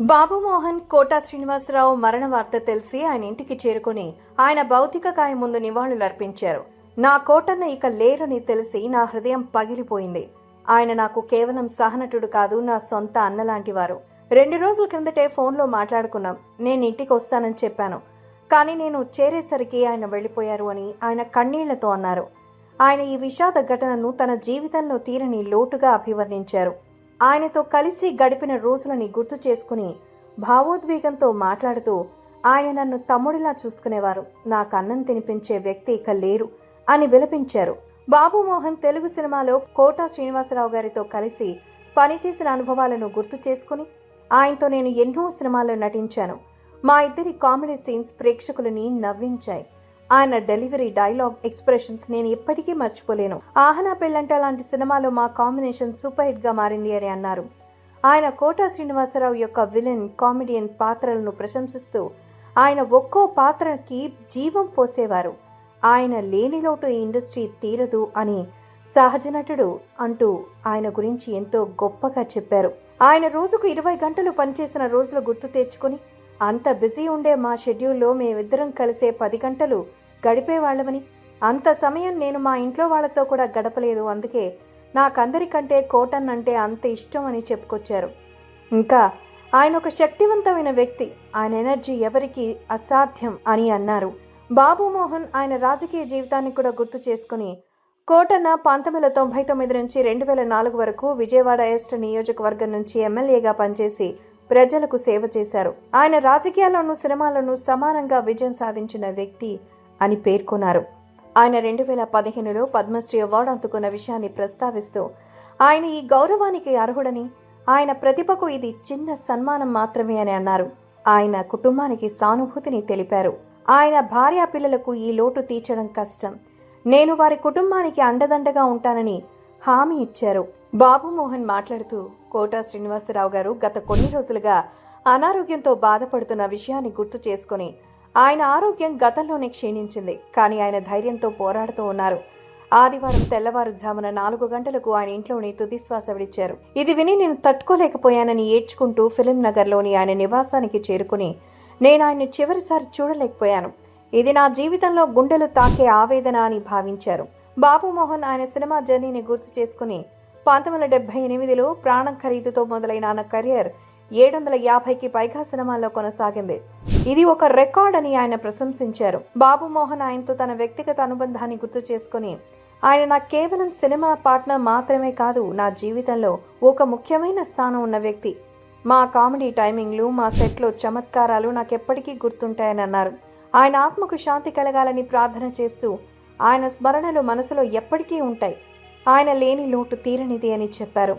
బాబు Mohan quota Srinivasarao మరణ వార్త తెలిసి ఆయన ఇంటికి చేరుకుని ఆయన భౌతిక కాయం ముందు నివాళులర్పించారు నా కోటన్న ఇక లేరని తెలిసి నా హృదయం పగిలిపోయింది. ఆయన నాకు కేవలం సహనటుడు కాదు నా సొంత అన్నలాంటి వారు. రెండు రోజుల క్రిందటే ఫోన్లో మాట్లాడుకున్నాం. నేను ఇంటికి వస్తానని చెప్పాను. కానీ నేను చేరేసరికి ఆయన వెళ్ళిపోయారు అని ఆయన కన్నీళ్ళతో అన్నారు. ఆయన ఈ విషాద ఘటనను తన జీవితంలో తీరని లోటుగా అభివర్ణించారు. ఆయనతో కలిసి గడిపిన రోజులని గుర్తు చేసుకుని భావోద్వేగంతో మాట్లాడుతూ ఆయన నన్ను తమ్ముడిలా చూసుకునేవారు. నాకు అన్నం తినిపించే వ్యక్తి ఇక లేరు అని విలపించారు. బాబు మోహన్ తెలుగు సినిమాలో కోటా శ్రీనివాసరావు గారితో కలిసి పనిచేసిన అనుభవాలను గుర్తు చేసుకుని ఆయనతో నేను ఎన్నో సినిమాల్లో నటించాను. మా ఇద్దరి కామెడీ సీన్స్ ప్రేక్షకులని నవ్వించాయి. ఆయన డెలివరీ డైలాగ్ ఎక్స్ప్రెషన్స్ నేను ఎప్పటికీ మర్చిపోలేను. ఆహనా పెళ్ళంట లాంటి సినిమాలో మా కాంబినేషన్ సూపర్ హిట్గా మారింది అని అన్నారు. ఆయన కోటా శ్రీనివాసరావు యొక్క విలన్ కామెడియన్ పాత్రలను ప్రశంసిస్తూ ఆయన ఒక్కో పాత్రకి జీవం పోసేవారు. ఆయన లేని లోటు ఈ ఇండస్ట్రీ తీరదు అని సహజ నటుడు అంటూ ఆయన గురించి ఎంతో గొప్పగా చెప్పారు. ఆయన రోజుకు ఇరవై గంటలు పనిచేసిన రోజులు గుర్తు తెచ్చుకొని అంత బిజీ ఉండే మా షెడ్యూల్లో మేమిద్దరం కలిసే పది గంటలు గడిపేవాళ్ళమని. అంత సమయం నేను మా ఇంట్లో వాళ్ళతో కూడా గడపలేదు. అందుకే నాకందరికంటే కోటన్ అంటే అంత ఇష్టం అని చెప్పుకొచ్చారు. ఇంకా ఆయన ఒక శక్తివంతమైన వ్యక్తి. ఆయన ఎనర్జీ ఎవరికి అసాధ్యం అని అన్నారు. బాబు మోహన్ ఆయన రాజకీయ జీవితాన్ని కూడా గుర్తు చేసుకుని కోటన్న పంతొమ్మిది వందల తొంభై తొమ్మిది నుంచి రెండు వేల నాలుగు వరకు విజయవాడ ఎస్ట్ నియోజకవర్గం నుంచి ఎమ్మెల్యేగా పనిచేసి ప్రజలకు సేవ చేశారు. ఆయన రాజకీయాల్లోనూ సినిమాలను సమానంగా విజయం సాధించిన వ్యక్తి అని పేర్కొన్నారు. ఆయన రెండు వేల పదిహేనులో పద్మశ్రీ అవార్డు అందుకున్న విషయాన్ని ప్రస్తావిస్తూ ఆయన ఈ గౌరవానికి అర్హుడని ఆయన ప్రతిభకు ఇది చిన్న సన్మానం మాత్రమే అని అన్నారు. ఆయన కుటుంబానికి సానుభూతిని తెలిపారు. ఆయన భార్యా పిల్లలకు ఈ లోటు తీర్చడం కష్టం. నేను వారి కుటుంబానికి అండదండగా ఉంటానని హామీ ఇచ్చారు. బాబుమోహన్ మాట్లాడుతూ కోటా శ్రీనివాసరావు గారు గత కొన్ని రోజులుగా అనారోగ్యంతో బాధపడుతున్న విషయాన్ని గుర్తు చేసుకుని ఆయన ఆరోగ్యం గతంలోనే క్షీణించింది కానీ ఆయన ధైర్యంతో పోరాడుతూ ఉన్నారు. ఆదివారం తెల్లవారుజామున నాలుగు గంటలకు ఆయన ఇంట్లోని తుదిశ్వాస విడిచారు. ఇది విని నేను తట్టుకోలేకపోయానని ఏడ్చుకుంటూ ఫిలిం నగర్లోని ఆయన నివాసానికి చేరుకుని నేను ఆయన్ని చివరిసారి చూడలేకపోయాను. ఇది నా జీవితంలో గుండెలు తాకే ఆవేదన అని భావించారు. బాబుమోహన్ ఆయన సినిమా జర్నీని గుర్తు చేసుకుని పంతొమ్మిది వందల డెబ్బై ఎనిమిదిలో ప్రాణం ఖరీదుతో మొదలైన ఆయన కెరియర్ ఏడు వందల యాభైకి పైగా సినిమాల్లో కొనసాగింది. ఇది ఒక రికార్డ్ అని ఆయన ప్రశంసించారు. బాబు మోహన్ ఆయనతో తన వ్యక్తిగత అనుబంధాన్ని గుర్తు చేసుకుని ఆయన నాకు కేవలం సినిమా పార్ట్నర్ మాత్రమే కాదు నా జీవితంలో ఒక ముఖ్యమైన స్థానం ఉన్న వ్యక్తి. మా కామెడీ టైమింగ్లు మా సెట్లో చమత్కారాలు నాకెప్పటికీ గుర్తుంటాయని అన్నారు. ఆయన ఆత్మకు శాంతి కలగాలని ప్రార్థన చేస్తూ ఆయన స్మరణలు మనసులో ఎప్పటికీ ఉంటాయి. ఆయన లేని లోటు తీరనిది అని చెప్పారు.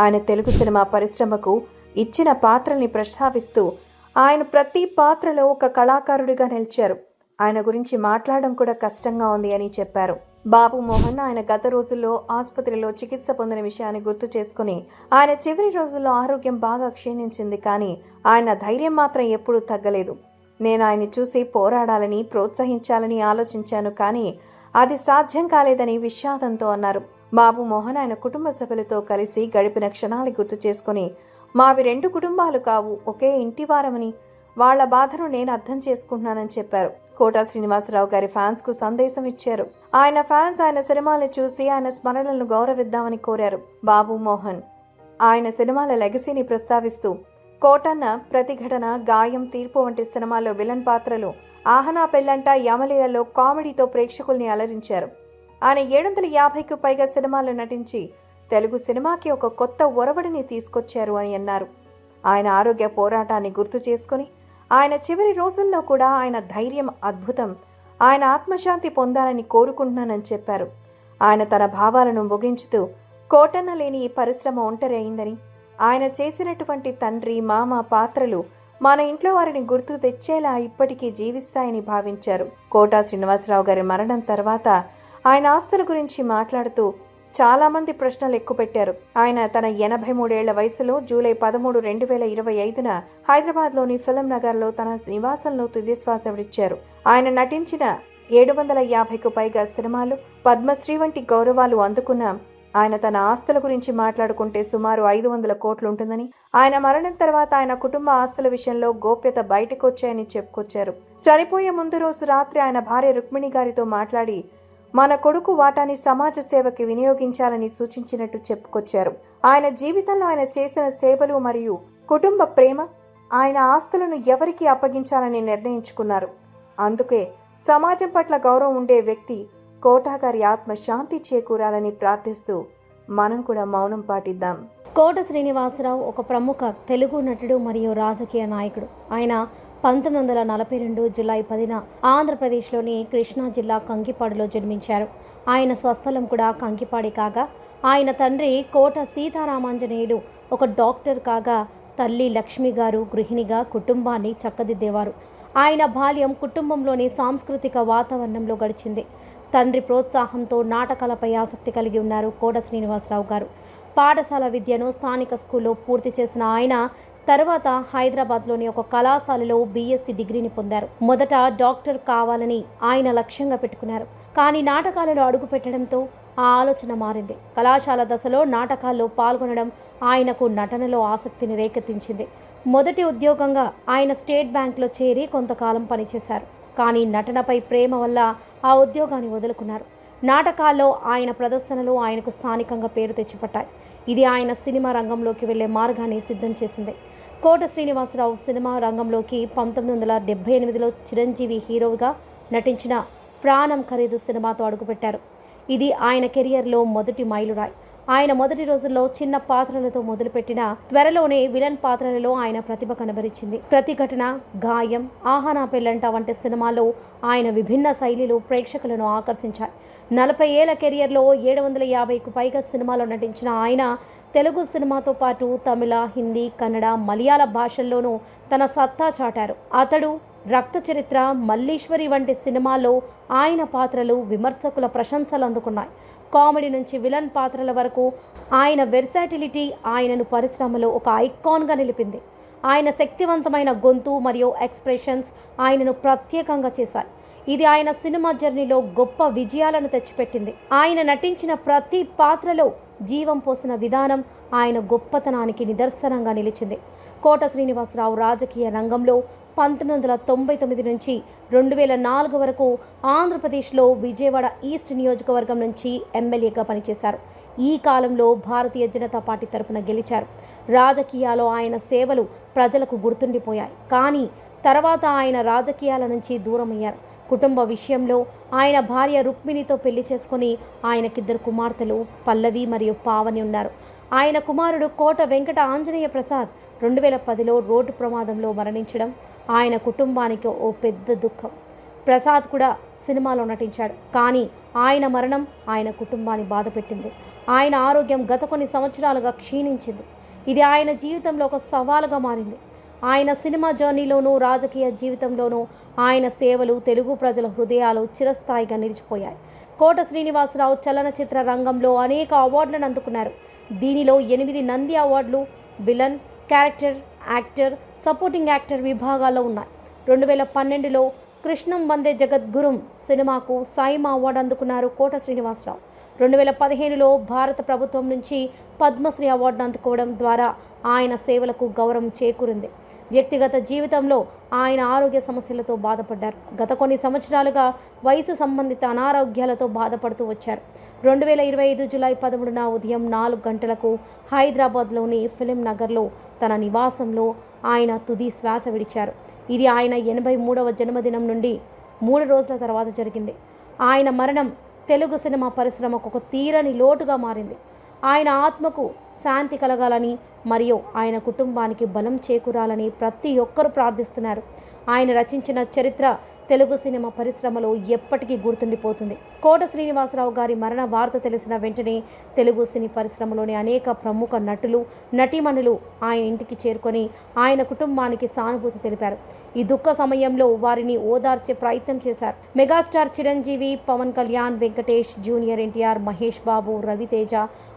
ఆయన తెలుగు సినిమా పరిశ్రమకు ఇచ్చిన పాత్రల్ని ప్రస్తావిస్తూ ఆయన ప్రతి పాత్రలో ఒక కళాకారుడిగా నిలిచారు. ఆయన గురించి మాట్లాడడం కూడా కష్టంగా ఉంది అని చెప్పారు. బాబు మోహన్ ఆయన గత రోజుల్లో ఆసుపత్రిలో చికిత్స పొందిన విషయాన్ని గుర్తు చేసుకుని ఆయన చివరి రోజుల్లో ఆరోగ్యం బాగా క్షీణించింది కానీ ఆయన ధైర్యం మాత్రం ఎప్పుడూ తగ్గలేదు. నేను ఆయన్ని చూసి పోరాడాలని ప్రోత్సహించాలని ఆలోచించాను కానీ అది సాధ్యం కాలేదని విషాదంతో అన్నారు. బాబు మోహన్ ఆయన కుటుంబ సభ్యులతో కలిసి గడిపిన క్షణాలు గుర్తు చేసుకుని మావి రెండు కుటుంబాలు కావు ఒకే ఇంటి వారమని. వాళ్ళ బాధను నేను అర్థం చేసుకుంటున్నానని చెప్పారు. కోటా శ్రీనివాసరావు గారి ఫ్యాన్స్కు సందేశం ఇచ్చారు. ఆయన ఫ్యాన్స్ ఆయన సినిమాలు చూసి ఆయన స్మరణలను గౌరవిద్దామని కోరారు. బాబు మోహన్ ఆయన సినిమాల లెగసీని ప్రస్తావిస్తూ కోటన్న ప్రతిఘటన గాయం తీర్పు వంటి సినిమాల్లో విలన్ పాత్రలు ఆహనా పెళ్ళంట యమలీలలో కామెడీతో ప్రేక్షకుల్ని అలరించారు. ఆయన ఏడు వందల యాభైకు పైగా సినిమాల్లో నటించి తెలుగు సినిమాకి ఒక కొత్త ఒరవడిని తీసుకొచ్చారు అని అన్నారు. ఆయన ఆరోగ్య పోరాటాన్ని గుర్తు చేసుకుని ఆయన చివరి రోజుల్లో కూడా ఆయన ధైర్యం అద్భుతం ఆయన ఆత్మశాంతి పొందాలని కోరుకుంటున్నానని చెప్పారు. ఆయన తన భావాలను ముగించుతూ కోటన్న లేని ఈ పరిశ్రమ ఒంటరి అయిందని ఆయన చేసినటువంటి తండ్రి మామ పాత్రలు మన ఇంట్లో వారిని గుర్తు తెచ్చేలా ఇప్పటికీ జీవిస్తాయని భావించారు. కోటా శ్రీనివాసరావు గారి మరణం తర్వాత ఆయన ఆస్తుల గురించి మాట్లాడుతూ చాలామంది ప్రశ్నలు ఎక్కుపెట్టారు. ఆయన తన ఎనభై మూడేళ్ళ వయసులో జూలై పదమూడు రెండు వేల ఇరవై ఐదున హైదరాబాద్లోని ఫిలిం నగర్లో తన నివాసంలో తుదిశ్వాస విడిచారు ఆయన నటించిన ఏడు వందల యాభైకు పైగా సినిమాలు పద్మశ్రీ వంటి గౌరవాలు అందుకున్న ఆయన తన ఆస్తుల గురించి మాట్లాడుకుంటే సుమారు ఐదు వందల కోట్లు ఉంటుందని ఆయన మరణం తర్వాత ఆయన కుటుంబ ఆస్తుల విషయంలో గోప్యత బయటకొచ్చాయని చెప్పుకొచ్చారు. చనిపోయే ముందు రోజు రాత్రి ఆయన భార్య రుక్మిణి గారితో మాట్లాడి మన కొడుకు వాటాని సమాజ సేవకి వినియోగించాలని సూచించినట్టు చెప్పుకొచ్చారు. ఆయన జీవితంలో ఆయన చేసిన సేవలు మరియు కుటుంబ ప్రేమ ఆయన ఆస్తులను ఎవరికి అప్పగించాలని నిర్ణయించుకున్నారు. అందుకే సమాజం పట్ల గౌరవం ఉండే వ్యక్తి కోటాగారి ఆత్మ శాంతి చేకూరాలని ప్రార్థిస్తూ మనం కూడా మౌనం పాటిద్దాం. కోట శ్రీనివాసరావు ఒక ప్రముఖ తెలుగు నటుడు మరియు రాజకీయ నాయకుడు. ఆయన పంతొమ్మిది వందల నలభై రెండు జులై పదిన ఆంధ్రప్రదేశ్లోని కృష్ణా జిల్లా కంకిపాడులో జన్మించారు. ఆయన స్వస్థలం కూడా కంకిపాడి కాగా ఆయన తండ్రి కోట సీతారామాంజనేయులు ఒక డాక్టర్ కాగా తల్లి లక్ష్మి గారు గృహిణిగా కుటుంబాన్ని చక్కదిద్దేవారు. ఆయన బాల్యం కుటుంబంలోని సాంస్కృతిక వాతావరణంలో గడిచింది. తండ్రి ప్రోత్సాహంతో నాటకాలపై ఆసక్తి కలిగి ఉన్నారు కోట శ్రీనివాసరావు గారు. పాఠశాల విద్యను స్థానిక స్కూల్లో పూర్తి చేసిన ఆయన తర్వాత హైదరాబాద్లోని ఒక కళాశాలలో బీఎస్సీ డిగ్రీని పొందారు. మొదట డాక్టర్ కావాలని ఆయన లక్ష్యంగా పెట్టుకున్నారు. కానీ నాటకాలలో అడుగు పెట్టడంతో ఆ ఆలోచన మారింది. కళాశాల దశలో నాటకాల్లో పాల్గొనడం ఆయనకు నటనలో ఆసక్తిని రేకెత్తించింది. మొదటి ఉద్యోగంగా ఆయన స్టేట్ బ్యాంక్లో చేరి కొంతకాలం పనిచేశారు. కానీ నటనపై ప్రేమ వల్ల ఆ ఉద్యోగాన్ని వదులుకున్నారు. నాటకాల్లో ఆయన ప్రదర్శనలు ఆయనకు స్థానికంగా పేరు తెచ్చిపట్టాయి. ఇది ఆయన సినిమా రంగంలోకి వెళ్ళే మార్గాన్ని సిద్ధం చేసింది. కోట శ్రీనివాసరావు సినిమా రంగంలోకి పంతొమ్మిది వందల డెబ్బై ఎనిమిదిలో చిరంజీవి హీరోగా నటించిన ప్రాణం ఖరీదు సినిమాతో అడుగుపెట్టారు. ఇది ఆయన కెరియర్లో మొదటి మైలురాయి. ఆయన మొదటి రోజుల్లో చిన్న పాత్రలతో మొదలుపెట్టిన త్వరలోనే విలన్ పాత్రలలో ఆయన ప్రతిభ కనబరిచింది. ప్రతిఘటన గాయం ఆహానా పెళ్ళంట వంటి సినిమాల్లో ఆయన విభిన్న శైలిలు ప్రేక్షకులను ఆకర్షించాయి. నలభై ఏళ్ళ కెరియర్లో ఏడు వందల యాభైకు పైగా సినిమాలో నటించిన ఆయన తెలుగు సినిమాతో పాటు తమిళ హిందీ కన్నడ మలయాళ భాషల్లోనూ తన సత్తా చాటారు. అతడు రక్త చరిత్ర మల్లీశ్వరి వంటి సినిమాల్లో ఆయన పాత్రలు విమర్శకుల ప్రశంసలు అందుకున్నాయి. కామెడీ నుంచి విలన్ పాత్రల వరకు ఆయన వెర్సాటిలిటీ ఆయనను పరిశ్రమలో ఒక ఐకాన్గా నిలిపింది. ఆయన శక్తివంతమైన గొంతు మరియు ఎక్స్ప్రెషన్స్ ఆయనను ప్రత్యేకంగా చేశాయి. ఇది ఆయన సినిమా జర్నీలో గొప్ప విజయాలను తెచ్చిపెట్టింది. ఆయన నటించిన ప్రతి పాత్రలో జీవం పోసిన విధానం ఆయన గొప్పతనానికి నిదర్శనంగా నిలిచింది. కోట శ్రీనివాసరావు రాజకీయ రంగంలో పంతొమ్మిది వందల తొంభై తొమ్మిది నుంచి రెండు వేల నాలుగు వరకు ఆంధ్రప్రదేశ్లో విజయవాడ ఈస్ట్ నియోజకవర్గం నుంచి ఎమ్మెల్యేగా పనిచేశారు. ఈ కాలంలో భారతీయ జనతా పార్టీ తరపున గెలిచారు. రాజకీయాల్లో ఆయన సేవలు ప్రజలకు గుర్తుండిపోయాయి. కానీ తర్వాత ఆయన రాజకీయాల నుంచి దూరమయ్యారు. కుటుంబ విషయంలో ఆయన భార్య రుక్మిణితో పెళ్ళి చేసుకుని ఆయనకిద్దరు కుమార్తెలు పల్లవి మరియు పావని ఉన్నారు. ఆయన కుమారుడు కోట వెంకట ఆంజనేయ ప్రసాద్ రెండు వేల పదిలో రోడ్డు ప్రమాదంలో మరణించడం ఆయన కుటుంబానికి ఓ పెద్ద దుఃఖం. ప్రసాద్ కూడా సినిమాలో నటించాడు. కానీ ఆయన మరణం ఆయన కుటుంబాన్ని బాధపెట్టింది ఆయన ఆరోగ్యం గత కొన్ని సంవత్సరాలుగా క్షీణించింది. ఇది ఆయన జీవితంలో ఒక సవాలుగా మారింది. ఆయన సినిమా జర్నీలోనూ రాజకీయ జీవితంలోనూ ఆయన సేవలు తెలుగు ప్రజల హృదయాలు చిరస్థాయిగా నిలిచిపోయాయి. కోట శ్రీనివాసరావు చలనచిత్ర రంగంలో అనేక అవార్డులను అందుకున్నారు. దీనిలో ఎనిమిది నంది అవార్డులు villain character actor supporting actor విభాగాల్లో ఉన్నాయి. రెండు వేల పన్నెండులో కృష్ణం వందే జగద్గురుం సినిమాకు సైమా అవార్డు అందుకున్నారు కోట శ్రీనివాసరావు. రెండు వేల పదిహేనులో భారత ప్రభుత్వం నుంచి పద్మశ్రీ అవార్డును అందుకోవడం ద్వారా ఆయన సేవలకు గౌరవం చేకూరింది. వ్యక్తిగత జీవితంలో ఆయన ఆరోగ్య సమస్యలతో బాధపడ్డారు. గత కొన్ని సంవత్సరాలుగా వయసు సంబంధిత అనారోగ్యాలతో బాధపడుతూ వచ్చారు. రెండు వేల ఇరవై ఐదు జులై పదమూడున ఉదయం నాలుగు గంటలకు హైదరాబాద్లోని ఫిలిం నగర్లో తన నివాసంలో ఆయన తుది శ్వాస విడిచారు. ఇది ఆయన ఎనభై మూడవ జన్మదినం నుండి మూడు రోజుల తర్వాత జరిగింది. ఆయన మరణం తెలుగు సినిమా పరిశ్రమకు ఒక తీరని లోటుగా మారింది. ఆయన ఆత్మకు శాంతి కలగాలని మరియు ఆయన కుటుంబానికి బలం చేకూరాలని ప్రతి ఒక్కరూ ప్రార్థిస్తున్నారు. ఆయన రచించిన చరిత్ర తెలుగు సినిమా పరిశ్రమలో ఎప్పటికీ గుర్తుండిపోతుంది. కోట శ్రీనివాసరావు గారి మరణ వార్త తెలిసిన వెంటనే తెలుగు సినీ పరిశ్రమలోని అనేక ప్రముఖ నటులు నటీమణులు ఆయన ఇంటికి చేరుకొని ఆయన కుటుంబానికి సానుభూతి తెలిపారు. ఈ దుఃఖ సమయంలో వారిని ఓదార్చే ప్రయత్నం చేశారు. మెగాస్టార్ చిరంజీవి పవన్ కళ్యాణ్ వెంకటేష్ జూనియర్ ఎన్టీఆర్ మహేష్ బాబు రవితేజ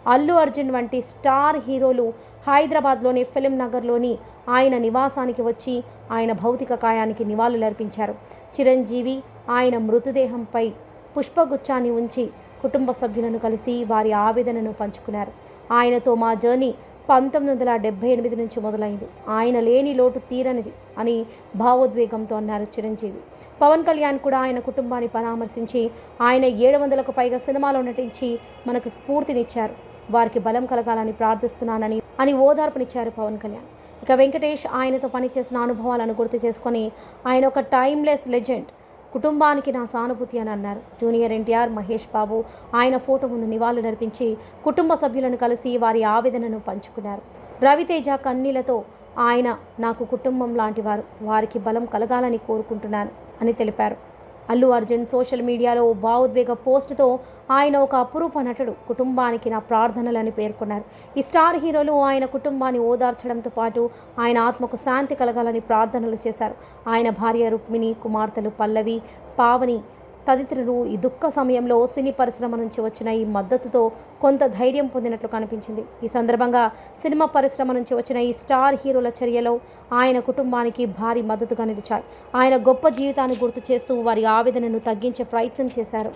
అల్లు అర్జున్ వంటి స్టార్ హీరోలు హైదరాబాద్లోని ఫిలిం నగర్లోని ఆయన నివాసానికి వచ్చి ఆయన భౌతిక కాయానికి నివాళులర్పించారు. చిరంజీవి ఆయన మృతదేహంపై పుష్పగుచ్చాన్ని ఉంచి కుటుంబ సభ్యులను కలిసి వారి ఆవేదనను పంచుకున్నారు. ఆయనతో మా జర్నీ పంతొమ్మిది వందల డెబ్బై ఎనిమిది నుంచి మొదలైంది. ఆయన లేని లోటు తీరనిది అని భావోద్వేగంతో అన్నారు చిరంజీవి. పవన్ కళ్యాణ్ కూడా ఆయన కుటుంబాన్ని పరామర్శించి ఆయన ఏడు వందలకు పైగా సినిమాలో నటించి మనకు స్ఫూర్తినిచ్చారు. వారికి బలం కలగాలని ప్రార్థిస్తున్నానని అని ఓదార్పునిచ్చారు పవన్ కళ్యాణ్. ఇక వెంకటేష్ ఆయనతో పనిచేసిన అనుభవాలను గుర్తు చేసుకొని ఆయన ఒక టైమ్లెస్ లెజెండ్ కుటుంబానికి నా సానుభూతి అని అన్నారు. జూనియర్ ఎన్టీఆర్ మహేష్ బాబు ఆయన ఫోటో ముందు నివాళులు నర్పించి కుటుంబ సభ్యులను కలిసి వారి ఆవేదనను పంచుకున్నారు. రవితేజ కన్నీలతో ఆయన నాకు కుటుంబం లాంటి వారు వారికి బలం కలగాలని కోరుకుంటున్నాను అని తెలిపారు. అల్లు అర్జున్ సోషల్ మీడియాలో భావోద్వేగ పోస్టుతో ఆయన ఒక అపురూప నటుడు. కుటుంబానికి నా ప్రార్థనలని పేర్కొన్నారు. ఈ స్టార్ హీరోలు ఆయన కుటుంబాన్ని ఓదార్చడంతో పాటు ఆయన ఆత్మకు శాంతి కలగాలని ప్రార్థనలు చేశారు. ఆయన భార్య రుక్మిణి కుమార్తెలు పల్లవి పావని తదితరులు ఈ దుఃఖ సమయంలో సినీ పరిశ్రమ నుంచి వచ్చిన ఈ మద్దతుతో కొంత ధైర్యం పొందినట్లు కనిపించింది. ఈ సందర్భంగా సినిమా పరిశ్రమ నుంచి వచ్చిన ఈ స్టార్ హీరోల చర్యలో ఆయన కుటుంబానికి భారీ మద్దతుగా నిలిచాయి. ఆయన గొప్ప జీవితాన్ని గుర్తు చేస్తూ వారి ఆవేదనను తగ్గించే ప్రయత్నం చేశారు.